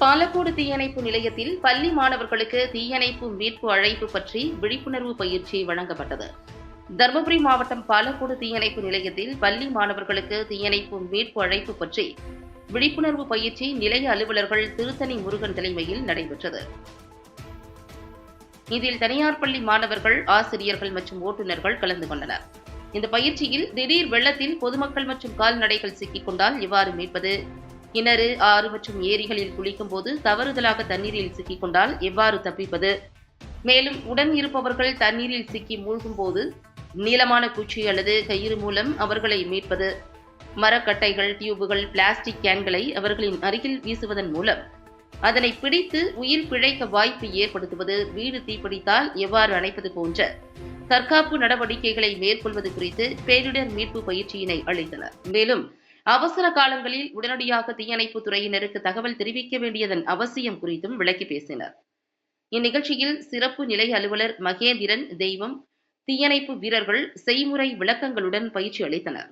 பாலக்கோடு தீயணைப்பு நிலையத்தில் பள்ளி மாணவர்களுக்கு தீயணைப்பு மீட்பு அழைப்பு பற்றி விழிப்புணர்வு பயிற்சி வழங்கப்பட்டது. தருமபுரி மாவட்டம் பாலக்கோடு தீயணைப்பு நிலையத்தில் பள்ளி மாணவர்களுக்கு தீயணைப்பு மீட்பு அழைப்பு பற்றி விழிப்புணர்வு பயிற்சி நிலைய அலுவலர்கள் திருத்தணி முருகன் தலைமையில் நடைபெற்றது. இதில் தனியார் பள்ளி மாணவர்கள் ஆசிரியர்கள் மற்றும் ஓட்டுநர்கள் கலந்து கொண்டனர். இந்த பயிற்சியில் திடீர் வெள்ளத்தில் பொதுமக்கள் மற்றும் கால்நடைகள் சிக்கிக் கொண்டால் மீட்பது கிணறு ஆறு மற்றும் ஏரிகளில் குளிக்கும் போது தவறுதலாக தண்ணீரில் சிக்கிக் கொண்டால் எவ்வாறு தப்பிப்பது? மேலும் உடன் இருப்பவர்கள் தண்ணீரில் சிக்கி மூழ்கும் போது நீளமான குச்சி அல்லது கயிறு மூலம் அவர்களை மீட்பது. மரக்கட்டைகள் டியூபுகள் பிளாஸ்டிக் கேன்களை அவர்களின் அருகில் வீசுவதன் மூலம் அதனை பிடித்து உயிர் பிழைக்க வாய்ப்பு ஏற்படுத்துவது வீடு தீப்பிடித்தால் எவ்வாறு அணைப்பது போன்ற தற்காப்பு நடவடிக்கைகளை மேற்கொள்வது குறித்து பேரிடர் மீட்பு பயிற்சியினை அளித்தனர். மேலும் அவசர காலங்களில் உடனடியாக தீயணைப்பு துறையினருக்கு தகவல் தெரிவிக்க வேண்டியதன் அவசியம் குறித்தும் விளக்கி பேசினர். இந்நிகழ்ச்சியில் சிறப்பு நிலை அலுவலர் மகேந்திரன் தெய்வம் தீயணைப்பு வீரர்கள் செய்முறை விளக்கங்களுடன் பயிற்சி அளித்தனர்.